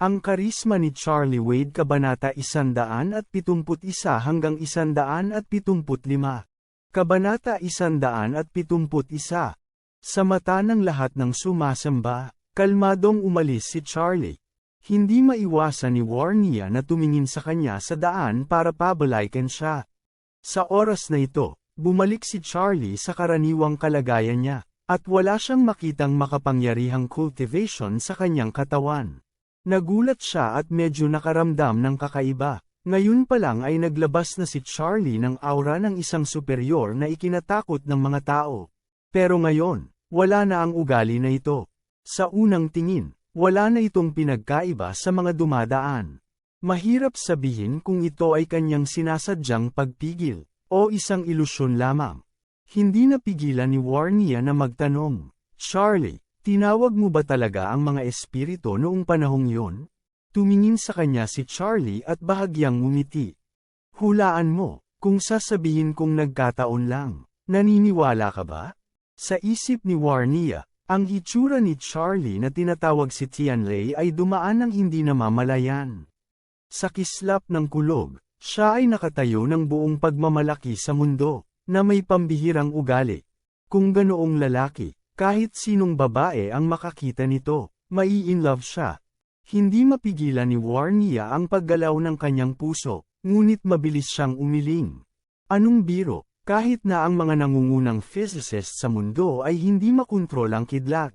Ang karisma ni Charlie Wade Kabanata 171 hanggang 175. Kabanata 171 Sa mata ng lahat ng sumasamba, kalmadong umalis si Charlie. Hindi maiwasan ni Warnia na tumingin sa kanya sa daan para pabalaykan siya. Sa oras na ito, bumalik si Charlie sa karaniwang kalagayan niya, at wala siyang makitang makapangyarihang cultivation sa kanyang katawan. Nagulat siya at medyo nakaramdam ng kakaiba. Ngayon pa lang ay naglabas na si Charlie ng aura ng isang superior na ikinatakot ng mga tao. Pero ngayon, wala na ang ugali na ito. Sa unang tingin, wala na itong pinagkaiba sa mga dumadaan. Mahirap sabihin kung ito ay kanyang sinasadyang pagpigil, o isang ilusyon lamang. Hindi napigilan ni Warnia na magtanong, Charlie, tinawag mo ba talaga ang mga espiritu noong panahong yon? Tumingin sa kanya si Charlie at bahagyang ngumiti. Hulaan mo, kung sasabihin kong nagkataon lang, naniniwala ka ba? Sa isip ni Warnia, ang hitsura ni Charlie na tinatawag si Tianlei ay dumaan ng hindi namamalayan. Sa kislap ng kulog, siya ay nakatayo ng buong pagmamalaki sa mundo, na may pambihirang ugali. Kung ganoong lalaki, kahit sinong babae ang makakita nito, mai-inlove siya. Hindi mapigilan ni Warnia ang paggalaw ng kanyang puso, ngunit mabilis siyang umiling. Anong biro, kahit na ang mga nangungunang physicists sa mundo ay hindi makontrol ang kidlat.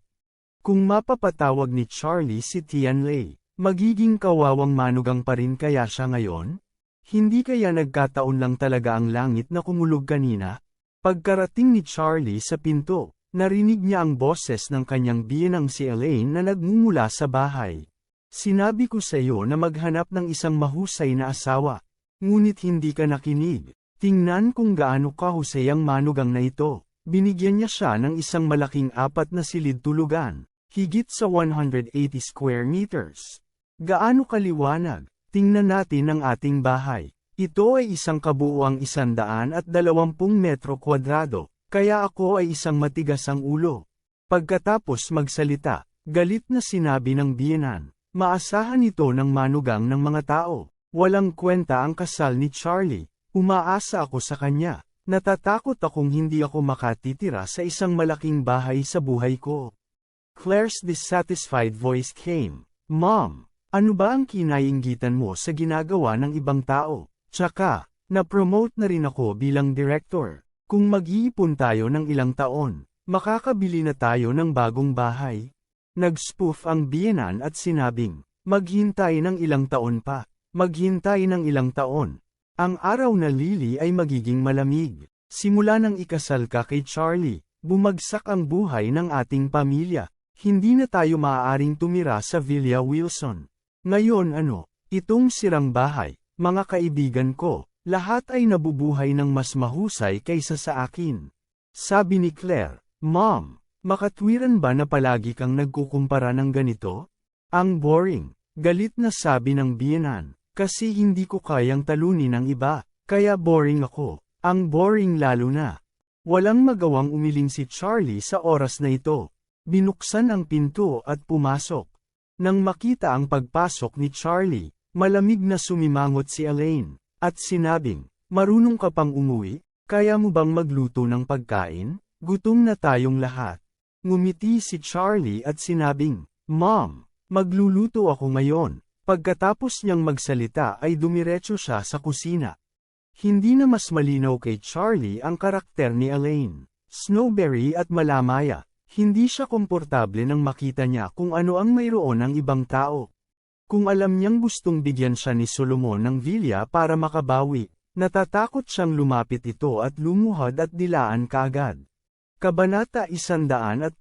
Kung mapapatawag ni Charlie si Tianlei, magiging kawawang manugang pa rin kaya siya ngayon? Hindi kaya nagkataon lang talaga ang langit na kumulog kanina? Pagkarating ni Charlie sa pinto, narinig niya ang boses ng kanyang biyenang si Elaine na nagmumula sa bahay. Sinabi ko sa iyo na maghanap ng isang mahusay na asawa. Ngunit hindi ka nakinig. Tingnan kung gaano kahusay ang manugang na ito. Binigyan niya siya ng isang malaking apat na silid tulugan, higit sa 180 square meters. Gaano kaliwanag, tingnan natin ang ating bahay. Ito ay isang kabuuang isandaan at dalawampung metro kwadrado, kaya ako ay isang matigas ang ulo. Pagkatapos magsalita, galit na sinabi ng biyenan, maasahan ito ng manugang ng mga tao. Walang kwenta ang kasal ni Charlie, umaasa ako sa kanya. Natatakot akong hindi ako makatitira sa isang malaking bahay sa buhay ko. Claire's dissatisfied voice came, Mom, ano ba ang kinainggitan mo sa ginagawa ng ibang tao? Tsaka, na-promote na rin ako bilang director. Kung mag-iipon tayo ng ilang taon, makakabili na tayo ng bagong bahay. Nag-spoof ang biyenan at sinabing, maghintay ng ilang taon pa. Maghintay ng ilang taon. Ang araw na lili ay magiging malamig. Simula nang ikasal ka kay Charlie, bumagsak ang buhay ng ating pamilya. Hindi na tayo maaaring tumira sa Villa Wilson. Ngayon ano, itong sirang bahay, mga kaibigan ko, lahat ay nabubuhay ng mas mahusay kaysa sa akin. Sabi ni Claire, Mom, makatwiran ba na palagi kang nagkukumpara ng ganito? Ang boring, galit na sabi ng biyenan. Kasi hindi ko kayang talunin ang iba, kaya boring ako. Ang boring lalo na. Walang magawang umiling si Charlie sa oras na ito. Binuksan ang pinto at pumasok. Nang makita ang pagpasok ni Charlie, malamig na sumimangot si Elaine, at sinabing, marunong ka pang umuwi, kaya mo bang magluto ng pagkain? Gutom na tayong lahat. Ngumiti si Charlie at sinabing, Mom, magluluto ako ngayon. Pagkatapos niyang magsalita ay dumiretso siya sa kusina. Hindi na mas malinaw kay Charlie ang karakter ni Elaine. Snowberry at malamaya, hindi siya komportable nang makita niya kung ano ang mayroon ng ibang tao. Kung alam niyang gustong bigyan siya ni Solomon ng villa para makabawi, natatakot siyang lumapit ito at lumuhad at dilaan kaagad. Kabanata 172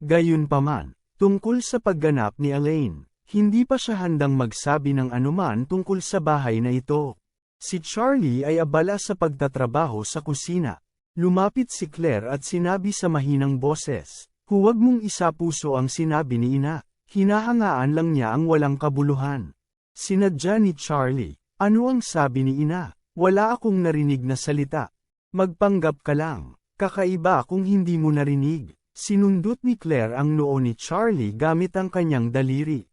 Gayunpaman, Tungkol sa pagganap ni Elaine, hindi pa siya handang magsabi ng anuman tungkol sa bahay na ito. Si Charlie ay abala sa pagtatrabaho sa kusina. Lumapit si Claire at sinabi sa mahinang boses, Huwag mong isa puso ang sinabi ni ina. Hinahangaan lang niya ang walang kabuluhan. Sinadya ni Charlie, ano ang sabi ni ina? Wala akong narinig na salita. Magpanggap ka lang. Kakaiba kung hindi mo narinig. Sinundot ni Claire ang noo ni Charlie gamit ang kanyang daliri.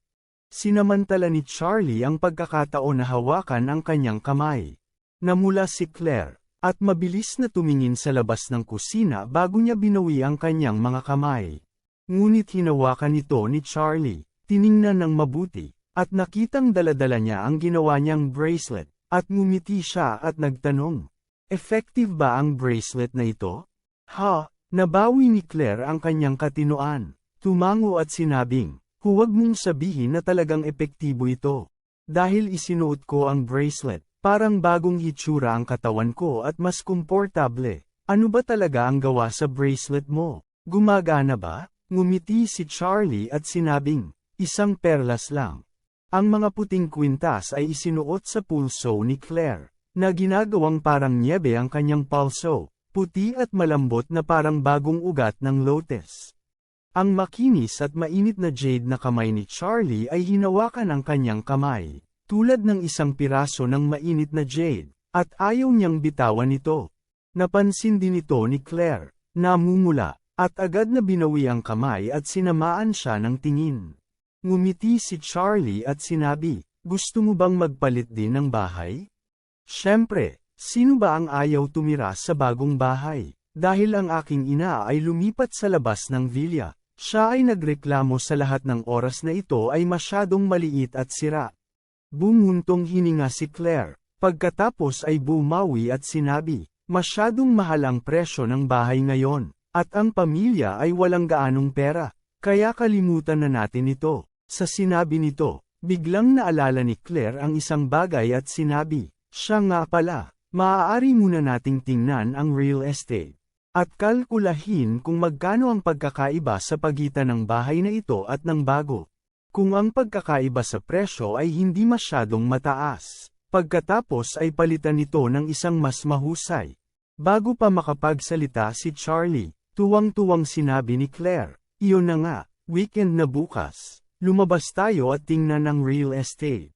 Sinamantala ni Charlie ang pagkakataon na hawakan ang kanyang kamay. Namula si Claire, at mabilis na tumingin sa labas ng kusina bago niya binawi ang kanyang mga kamay. Ngunit hinawakan ito ni Charlie, tiningnan ng mabuti, at nakitang daladala niya ang ginawa niyang bracelet, at ngumiti siya at nagtanong, Effective ba ang bracelet na ito? Ha, nabawi ni Claire ang kanyang katinoan, tumango at sinabing, huwag mong sabihin na talagang epektibo ito. Dahil isinuot ko ang bracelet, parang bagong hitsura ang katawan ko at mas komportable. Ano ba talaga ang gawa sa bracelet mo? Gumagana ba? Ngumiti si Charlie at sinabing, isang perlas lang. Ang mga puting kwintas ay isinuot sa pulso ni Claire, na ginagawang parang niebe ang kanyang pulso, puti at malambot na parang bagong ugat ng lotus. Ang makinis at mainit na jade na kamay ni Charlie ay hinawakan ang kanyang kamay, tulad ng isang piraso ng mainit na jade, at ayaw niyang bitawan ito. Napansin din ito ni Claire, namumula, at agad na binawi ang kamay at sinamaan siya ng tingin. Ngumiti si Charlie at sinabi, gusto mo bang magpalit din ng bahay? Siyempre, sino ba ang ayaw tumira sa bagong bahay? Dahil ang aking ina ay lumipat sa labas ng villa, siya ay nagreklamo sa lahat ng oras na ito ay masyadong maliit at sira. Bumuntong hininga si Claire, pagkatapos ay bumawi at sinabi, masyadong mahal ang presyo ng bahay ngayon. At ang pamilya ay walang gaanong pera, kaya kalimutan na natin ito. Sa sinabi nito, biglang naalala ni Claire ang isang bagay at sinabi, siya nga pala, maaari muna nating tingnan ang real estate. At kalkulahin kung magkano ang pagkakaiba sa pagitan ng bahay na ito at ng bago. Kung ang pagkakaiba sa presyo ay hindi masyadong mataas, pagkatapos ay palitan ito ng isang mas mahusay. Bago pa makapagsalita si Charlie, Tuwang-tuwang sinabi ni Claire, iyon na nga, weekend na bukas, lumabas tayo at tingnan ang real estate.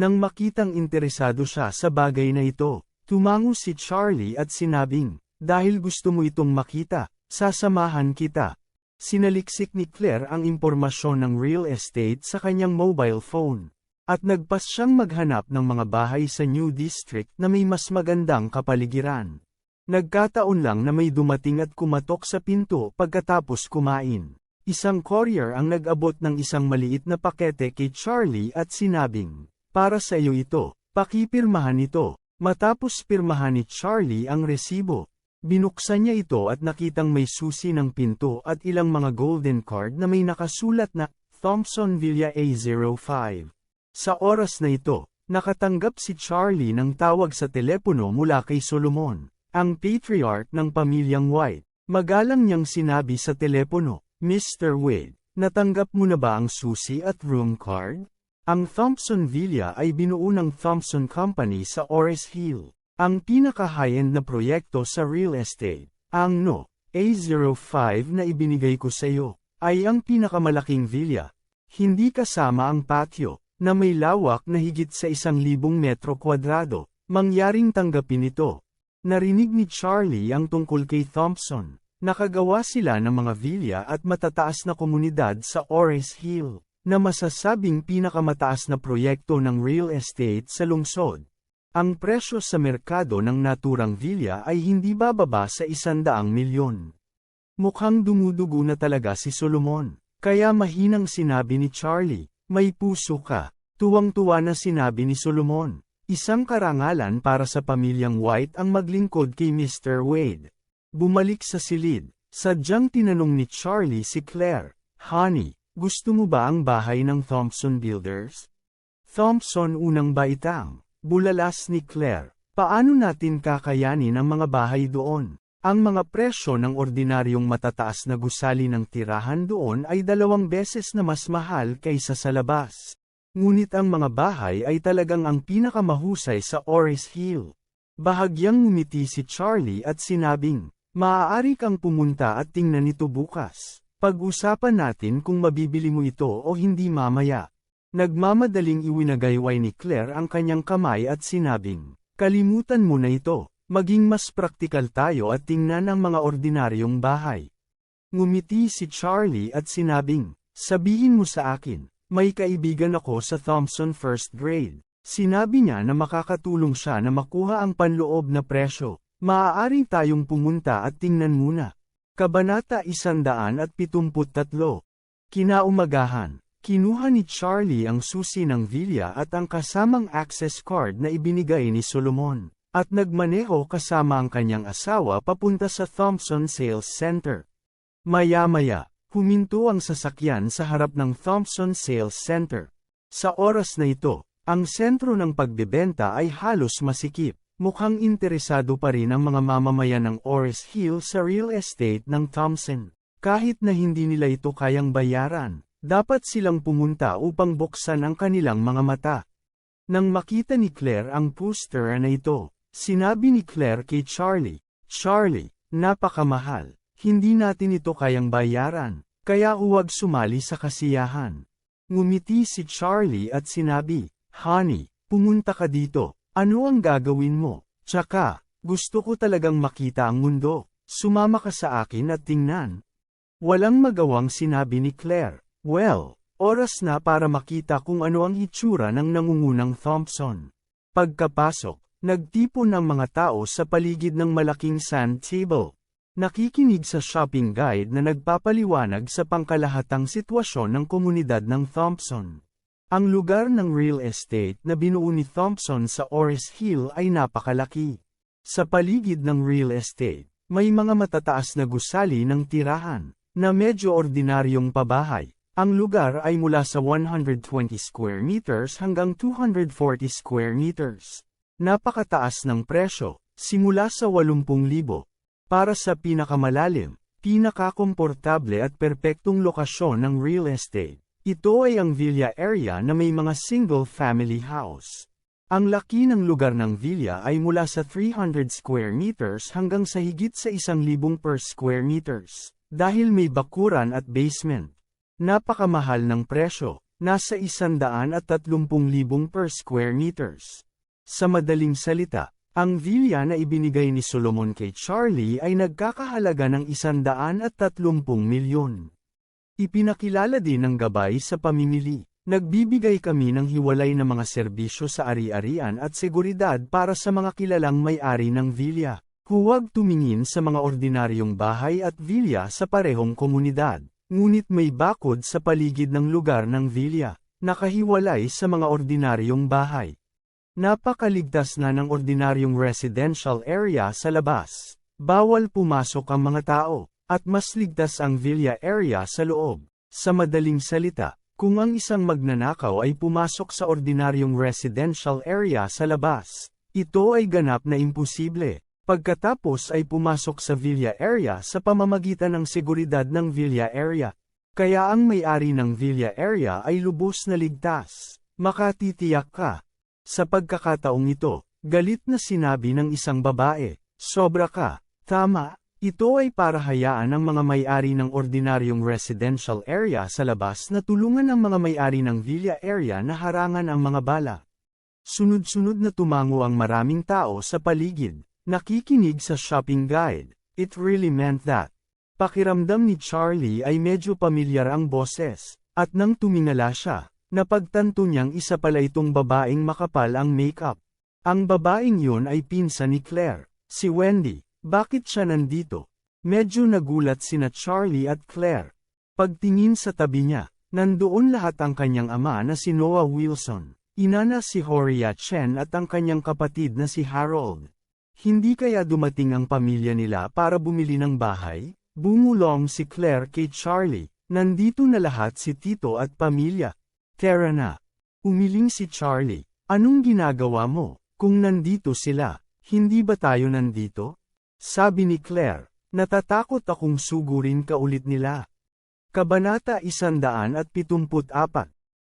Nang makitang interesado siya sa bagay na ito, tumango si Charlie at sinabing, dahil gusto mo itong makita, sasamahan kita. Sinaliksik ni Claire ang impormasyon ng real estate sa kanyang mobile phone. At nagpas siyang maghanap ng mga bahay sa New District na may mas magandang kapaligiran. Nagkataon lang na may dumating at kumatok sa pinto pagkatapos kumain. Isang courier ang nag-abot ng isang maliit na pakete kay Charlie at sinabing, para sa iyo ito, pakipirmahan ito. Matapos pirmahan ni Charlie ang resibo, binuksan niya ito at nakitang may susi ng pinto at ilang mga golden card na may nakasulat na Thompson Villa A05. Sa oras na ito, nakatanggap si Charlie ng tawag sa telepono mula kay Solomon. Ang patriarch ng pamilyang White, magalang niyang sinabi sa telepono, Mr. Wade, natanggap mo na ba ang susi at room card? Ang Thompson Villa ay binuo ng Thompson Company sa Ores Hill, ang pinaka-high-end na proyekto sa real estate. Ang No. A05 na ibinigay ko sa iyo, ay ang pinakamalaking villa. Hindi kasama ang patio, na may lawak na higit sa isang libong metro kwadrado, mangyaring tanggapin ito. Narinig ni Charlie ang tungkol kay Thompson. Nakagawa sila ng mga villa at matataas na komunidad sa Ores Hill, na masasabing pinakamataas na proyekto ng real estate sa lungsod. Ang presyo sa merkado ng naturang villa ay hindi bababa sa isandaang milyon. Mukhang dumudugo na talaga si Solomon, kaya mahinang sinabi ni Charlie, may puso ka. Tuwang-tuwa na sinabi ni Solomon, Isang karangalan para sa pamilyang White ang maglingkod kay Mr. Wade. Bumalik sa silid, sadyang tinanong ni Charlie si Claire, Honey, gusto mo ba ang bahay ng Thompson Builders? Thompson unang baitang, bulalas ni Claire, paano natin kakayanin ang mga bahay doon? Ang mga presyo ng ordinaryong matataas na gusali ng tirahan doon ay dalawang beses na mas mahal kaysa sa labas. Ngunit ang mga bahay ay talagang ang pinakamahusay sa Oris Hill. Bahagyang ngumiti si Charlie at sinabing, maaari kang pumunta at tingnan ito bukas. Pag-usapan natin kung mabibili mo ito o hindi mamaya. Nagmamadaling iwinagayway ni Claire ang kanyang kamay at sinabing, kalimutan mo na ito. Maging mas praktikal tayo at tingnan ang mga ordinaryong bahay. Ngumiti si Charlie at sinabing, sabihin mo sa akin, may kaibigan ako sa Thompson First Grade. Sinabi niya na makakatulong siya na makuha ang panloob na presyo. Maaari tayong pumunta at tingnan muna. Kabanata 173 Kinaumagahan, kinuha ni Charlie ang susi ng villa at ang kasamang access card na ibinigay ni Solomon at nagmaneho kasama ang kanyang asawa papunta sa Thompson Sales Center. Maya-maya, huminto ang sasakyan sa harap ng Thompson Sales Center. Sa oras na ito, ang sentro ng pagbebenta ay halos masikip. Mukhang interesado pa rin ang mga mamamayan ng Oris Hill sa real estate ng Thompson. Kahit na hindi nila ito kayang bayaran, dapat silang pumunta upang buksan ang kanilang mga mata. Nang makita ni Claire ang poster na ito, Sinabi ni Claire kay Charlie, Charlie, napakamahal, hindi natin ito kayang bayaran, kaya huwag sumali sa kasiyahan. Ngumiti si Charlie at sinabi, Honey, pumunta ka dito, ano ang gagawin mo? Tsaka, gusto ko talagang makita ang mundo, sumama ka sa akin at tingnan. Walang magawang sinabi ni Claire, well, oras na para makita kung ano ang itsura ng nangungunang Thompson. Pagkapasok, Nagtipon ang mga tao sa paligid ng malaking sand table. Nakikinig sa shopping guide na nagpapaliwanag sa pangkalahatang sitwasyon ng komunidad ng Thompson. Ang lugar ng real estate na binuo ni Thompson sa Oris Hill ay napakalaki. Sa paligid ng real estate, may mga matataas na gusali ng tirahan, na medyo ordinaryong pabahay. Ang lugar ay mula sa 120 square meters hanggang 240 square meters. Napakataas ng presyo, simula sa 80,000. Para sa pinakamalalim, pinakakomportable at perpektong lokasyon ng real estate. Ito ay ang villa area na may mga single-family house. Ang laki ng lugar ng villa ay mula sa 300 square meters hanggang sa higit sa 1,000 per square meters. Dahil may bakuran at basement. Napakamahal ng presyo, nasa 130,000 per square meters. Sa madaling salita, ang villa na ibinigay ni Solomon kay Charlie ay nagkakahalaga ng 130 milyon. Ipinakilala din ng gabay sa pamimili. Nagbibigay kami ng hiwalay na mga serbisyo sa ari-arian at seguridad para sa mga kilalang may-ari ng villa. Huwag tumingin sa mga ordinaryong bahay at villa sa parehong komunidad. Ngunit may bakod sa paligid ng lugar ng villa, nakahiwalay sa mga ordinaryong bahay. Napakaligtas na ng ordinaryong residential area sa labas. Bawal pumasok ang mga tao, at mas ligtas ang villa area sa loob. Sa madaling salita, kung ang isang magnanakaw ay pumasok sa ordinaryong residential area sa labas, ito ay ganap na imposible. Pagkatapos ay pumasok sa villa area sa pamamagitan ng seguridad ng villa area. Kaya ang may-ari ng villa area ay lubos na ligtas. Makatitiyak ka, sa pagkakataong ito, galit na sinabi ng isang babae, sobra ka, tama, ito ay para hayaan ang mga may-ari ng ordinaryong residential area sa labas na tulungan ang mga may-ari ng villa area na harangan ang mga bala. Sunod-sunod na tumango ang maraming tao sa paligid, nakikinig sa shopping guide, it really meant that. Pakiramdam ni Charlie ay medyo pamilyar ang boses, at nang tumingala siya, Napagtanto niyang isa pala itong babaeng makapal ang makeup. Ang babaeng yun ay pinsa ni Claire, si Wendy. Bakit siya nandito? Medyo nagulat sina Charlie at Claire. Pagtingin sa tabi niya, nandoon lahat ang kanyang ama na si Noah Wilson, ina na si Horia Chen at ang kanyang kapatid na si Harold. Hindi kaya dumating ang pamilya nila para bumili ng bahay? Bumulong si Claire kay Charlie, nandito na lahat si Tito at pamilya. Tara na. Umiling si Charlie. Anong ginagawa mo? Kung nandito sila, hindi ba tayo nandito? Sabi ni Claire, natatakot akong sugurin ka ulit nila. Kabanata 174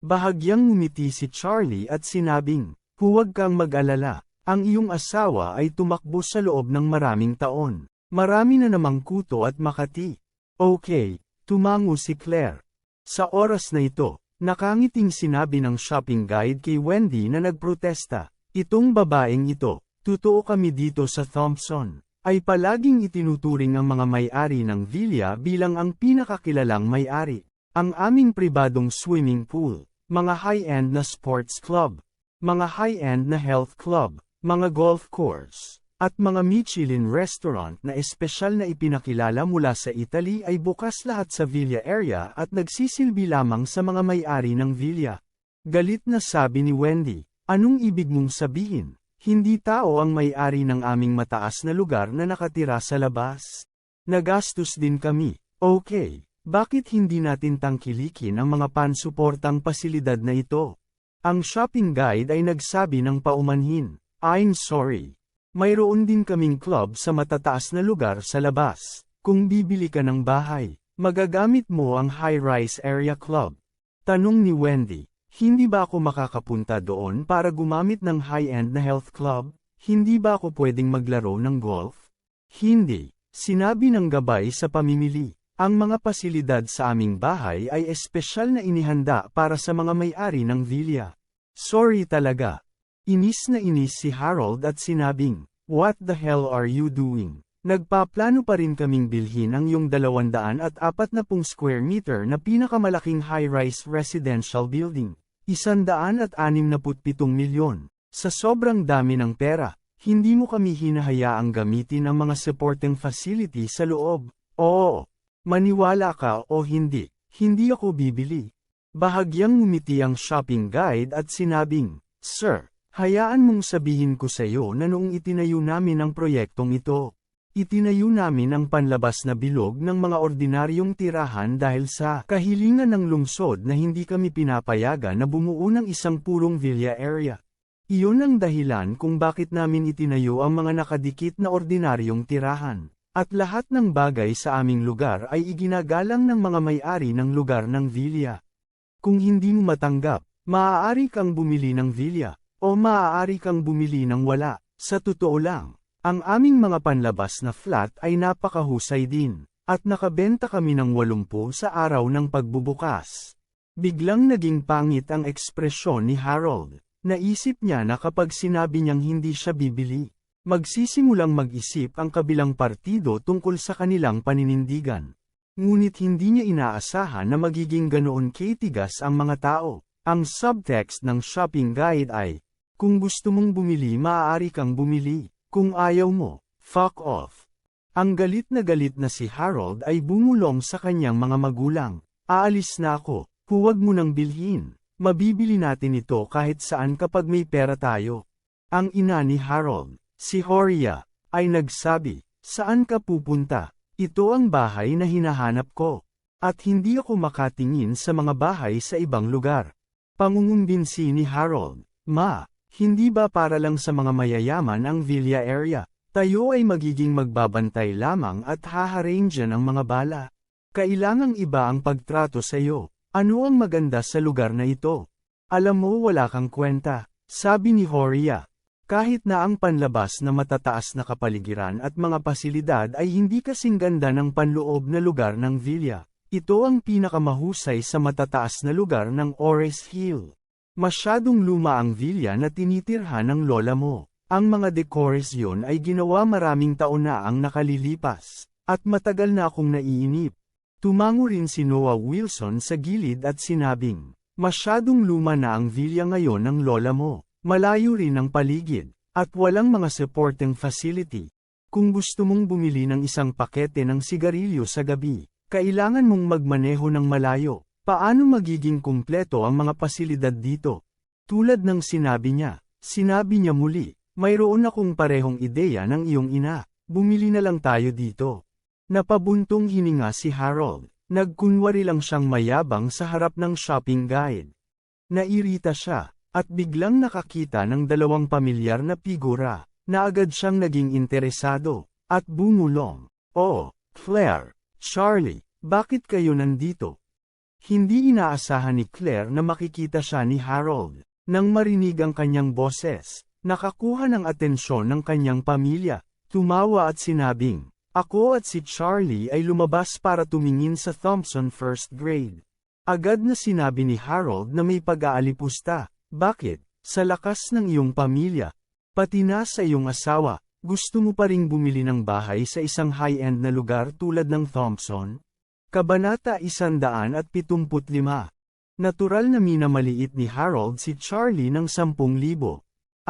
Bahagyang ngumiti si Charlie at sinabing, Huwag kang mag-alala, ang iyong asawa ay tumakbo sa loob ng maraming taon. Marami na namang kuto at makati. Okay, tumango si Claire. Sa oras na ito, nakangiting sinabi ng shopping guide kay Wendy na nagprotesta. Itong babaeng ito, totoo kami dito sa Thompson, ay palaging itinuturing ang mga may-ari ng villa bilang ang pinakakilalang may-ari. Ang aming pribadong swimming pool, mga high-end na sports club, mga high-end na health club, mga golf course, at mga Michelin restaurant na espesyal na ipinakilala mula sa Italy ay bukas lahat sa villa area at nagsisilbi lamang sa mga may-ari ng villa. Galit na sabi ni Wendy, anong ibig mong sabihin? Hindi tao ang may-ari ng aming mataas na lugar na nakatira sa labas. Nagastos din kami, okay. Bakit hindi natin tangkilikin ang mga pansuportang pasilidad na ito? Ang shopping guide ay nagsabi ng paumanhin, I'm sorry. Mayroon din kaming club sa matataas na lugar sa labas. Kung bibili ka ng bahay, magagamit mo ang high-rise area club. Tanong ni Wendy, hindi ba ako makakapunta doon para gumamit ng high-end na health club? Hindi ba ako pwedeng maglaro ng golf? Hindi, sinabi ng gabay sa pamimili. Ang mga pasilidad sa aming bahay ay espesyal na inihanda para sa mga may-ari ng villa. Sorry talaga. Inis na inis si Harold at sinabing, What the hell are you doing? Nagpaplano pa rin kaming bilhin ang yung 240 square meter na pinakamalaking high-rise residential building. 167 milyon. Sa sobrang dami ng pera, hindi mo kami hinahayaang gamitin ang mga supporting facility sa loob. Oo. Maniwala ka o hindi, hindi ako bibili. Bahagyang ngumiti ang shopping guide at sinabing, Sir, hayaan mong sabihin ko sa iyo na noong itinayo namin ang proyektong ito, itinayo namin ang panlabas na bilog ng mga ordinaryong tirahan dahil sa kahilingan ng lungsod na hindi kami pinapayagan na bumuo ng isang purong villa area. Iyon ang dahilan kung bakit namin itinayo ang mga nakadikit na ordinaryong tirahan. At lahat ng bagay sa aming lugar ay iginagalang ng mga may-ari ng lugar ng villa. Kung hindi mo matanggap, maaari kang bumili ng villa, o maaari kang bumili ng wala. Sa totoo lang, ang aming mga panlabas na flat ay napakahusay din, at nakabenta kami ng 80 sa araw ng pagbubukas. Biglang naging pangit ang ekspresyon ni Harold. Naisip niya na kapag sinabi niyang hindi siya bibili, Magsisimulang mag-isip ang kabilang partido tungkol sa kanilang paninindigan. Ngunit hindi niya inaasahan na magiging ganoon kitigas ang mga tao. Ang subtext ng shopping guide ay, kung gusto mong bumili maaari kang bumili, kung ayaw mo, fuck off. Ang galit na galit na si Harold ay bumulong sa kanyang mga magulang. Aalis na ako, huwag mo nang bilhin. Mabibili natin ito kahit saan kapag may pera tayo. Ang ina ni Harold, Si Horia, ay nagsabi, saan ka pupunta? Ito ang bahay na hinahanap ko. At hindi ako makatingin sa mga bahay sa ibang lugar. Pangungumbinsi ni Harold, Ma, hindi ba para lang sa mga mayayaman ang villa area? Tayo ay magiging magbabantay lamang at haharange ang mga bala. Kailangang iba ang pagtrato sa iyo. Ano ang maganda sa lugar na ito? Alam mo wala kang kwenta, sabi ni Horia. Kahit na ang panlabas na matataas na kapaligiran at mga pasilidad ay hindi kasing ganda ng panloob na lugar ng villa, ito ang pinakamahusay sa matataas na lugar ng Ores Hill. Masyadong luma ang villa na tinitirhan ng lola mo. Ang mga dekorasyon ay ginawa maraming taon na ang nakalilipas, at matagal na akong naiinip. Tumango rin si Noah Wilson sa gilid at sinabing, masyadong luma na ang villa ngayon ng lola mo. Malayo rin ang paligid, at walang mga supporting facility. Kung gusto mong bumili ng isang pakete ng sigarilyo sa gabi, kailangan mong magmaneho ng malayo. Paano magiging kumpleto ang mga pasilidad dito? Tulad ng sinabi niya, sinabi niya muli, mayroon akong parehong ideya ng iyong ina, bumili na lang tayo dito. Napabuntong hininga si Harold, nagkunwari lang siyang mayabang sa harap ng shopping guide. Nairita siya, at biglang nakakita ng dalawang pamilyar na figura, na agad siyang naging interesado, At bumulong. Oh, Claire, Charlie, bakit kayo nandito? Hindi inaasahan ni Claire na makikita siya ni Harold. Nang marinig ang kanyang boses, nakakuha ng atensyon ng kanyang pamilya. Tumawa at sinabing, Ako at si Charlie ay lumabas para tumingin sa Thompson first grade. Agad na sinabi ni Harold na may pag-aalipusta. Bakit? Sa lakas ng iyong pamilya. Pati na sa iyong asawa, gusto mo pa ring bumili ng bahay sa isang high-end na lugar tulad ng Thompson? Kabanata 175 Natural na minamaliit ni Harold si Charlie ng 10,000.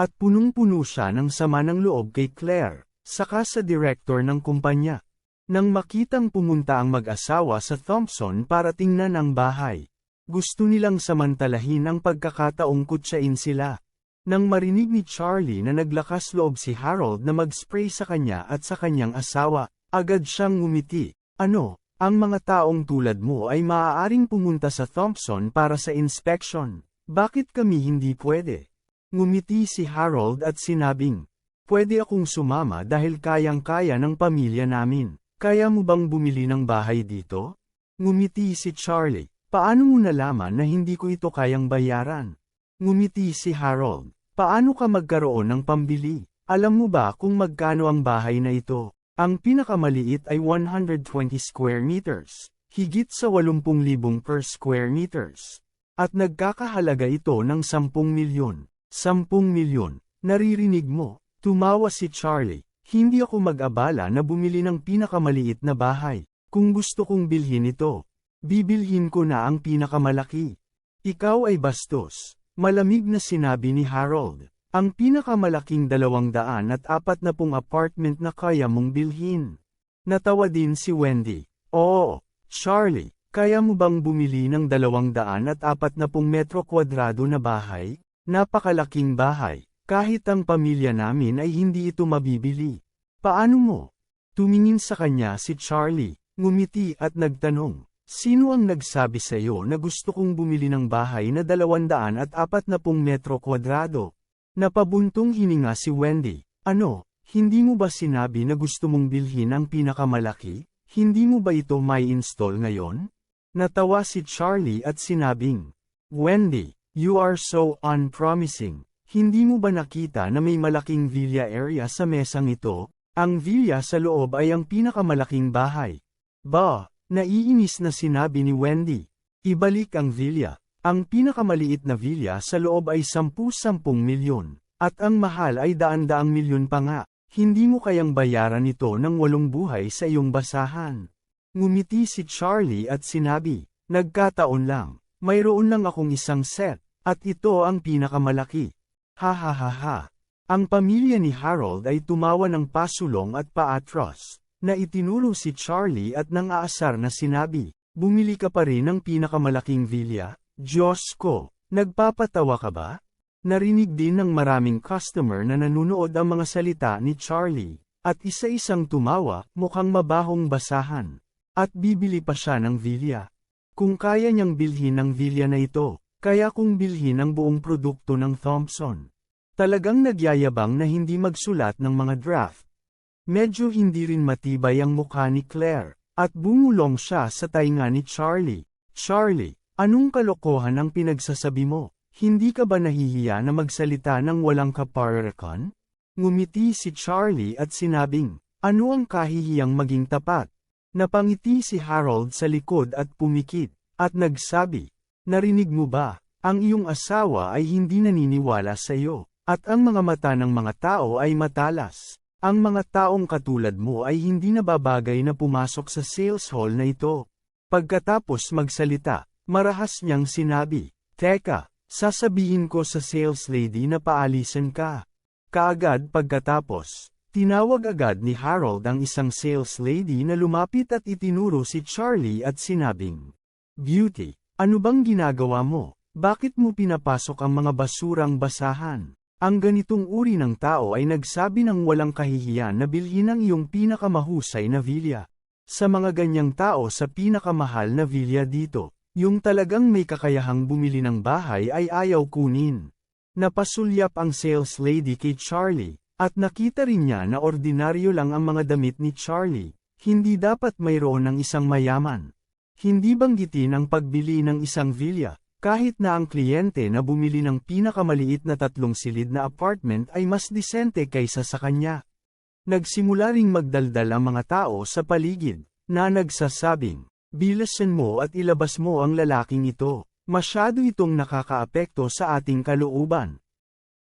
At punong-puno siya ng sama ng loob kay Claire, saka sa director ng kumpanya. Nang makitang pumunta ang mag-asawa sa Thompson para tingnan ang bahay. Gusto nilang samantalahin ang pagkakataong kutsain sila. Nang marinig ni Charlie na naglakas loob si Harold na mag-spray sa kanya at sa kanyang asawa, agad siyang ngumiti. Ano, ang mga taong tulad mo ay maaaring pumunta sa Thompson para sa inspection. Bakit kami hindi pwede? Ngumiti si Harold at sinabing, Pwede akong sumama dahil kayang-kaya ng pamilya namin. Kaya mo bang bumili ng bahay dito? Ngumiti si Charlie. Paano mo nalaman na hindi ko ito kayang bayaran? Ngumiti si Harold. Paano ka magkaroon ng pambili? Alam mo ba kung magkano ang bahay na ito? Ang pinakamaliit ay 120 square meters, higit sa 80,000 per square meters. At nagkakahalaga ito ng 10 milyon. 10 milyon. Naririnig mo? Tumawa si Charlie. Hindi ako mag-abala na bumili ng pinakamaliit na bahay. Kung gusto kong bilhin ito, bibilhin ko na ang pinakamalaki. Ikaw ay bastos. Malamig na sinabi ni Harold. Ang pinakamalaking dalawang daan at apat na pong apartment na kaya mong bilhin. Natawa din si Wendy. Oo, Charlie, kaya mo bang bumili ng dalawang daan at apat na pong metro kwadrado na bahay? Napakalaking bahay. Kahit ang pamilya namin ay hindi ito mabibili. Paano mo? Tumingin sa kanya si Charlie, ngumiti at nagtanong. Sino ang nagsabi sa iyo na gusto kong bumili ng bahay na 240 metro kwadrado? Napabuntong hininga si Wendy. Ano, hindi mo ba sinabi na gusto mong bilhin ang pinakamalaki? Hindi mo ba ito may install ngayon? Natawa si Charlie at sinabing, Wendy, you are so unpromising. Hindi mo ba nakita na may malaking villa area sa mesang ito? Ang villa sa loob ay ang pinakamalaking bahay. Ba, Naiinis na sinabi ni Wendy. Ibalik ang villa. Ang pinakamaliit na villa sa loob ay 10-10 milyon. At ang mahal ay daan-daang milyon pa nga. Hindi mo kayang bayaran ito ng walong buhay sa iyong basahan. Ngumiti si Charlie at sinabi, Nagkataon lang, mayroon lang akong isang set, at ito ang pinakamalaki. Ha ha ha ha. Ang pamilya ni Harold ay tumawa ng pasulong at paatros na itinuro si Charlie at nang aasar na sinabi, bumili ka pa rin ng pinakamalaking villa, Diyos ko, nagpapatawa ka ba? Narinig din ng maraming customer na nanunood ang mga salita ni Charlie, at isa-isang tumawa, mukhang mabahong basahan. At bibili pa siya ng villa. Kung kaya niyang bilhin ang villa na ito, kaya kung bilhin ang buong produkto ng Thompson. Talagang nagyayabang na hindi magsulat ng mga draft, Medyo hindi rin matibay ang mukha ni Claire, at bumulong siya sa tainga ni Charlie. Charlie, anong kalokohan ang pinagsasabi mo? Hindi ka ba nahihiya na magsalita ng walang kaparekan? Ngumiti si Charlie at sinabing, ano ang kahihiyang maging tapat? Napangiti si Harold sa likod at pumikit, at nagsabi, Narinig mo ba, ang iyong asawa ay hindi naniniwala sa iyo, at ang mga mata ng mga tao ay matalas. Ang mga taong katulad mo ay hindi nababagay na pumasok sa sales hall na ito. Pagkatapos magsalita, marahas niyang sinabi, Teka, sasabihin ko sa sales lady na paalisan ka. Kaagad pagkatapos, tinawag agad ni Harold ang isang sales lady na lumapit at itinuro si Charlie at sinabing, Beauty, ano bang ginagawa mo? Bakit mo pinapasok ang mga basurang basahan? Ang ganitong uri ng tao ay nagsabi ng walang kahihiyan na bilhin ang iyong pinakamahusay na villa. Sa mga ganyang tao sa pinakamahal na villa dito, yung talagang may kakayahang bumili ng bahay ay ayaw kunin. Napasulyap ang sales lady kay Charlie, At nakita rin niya na ordinaryo lang ang mga damit ni Charlie, hindi dapat mayroon ng isang mayaman. Hindi banggitin ang pagbili ng isang villa, kahit na ang kliyente na bumili ng pinakamaliit na tatlong silid na apartment ay mas disente kaysa sa kanya. Nagsimula ring magdaldal ang mga tao sa paligid, na nagsasabing, bilasan mo at ilabas mo ang lalaking ito, masyado itong nakakaapekto sa ating kalooban.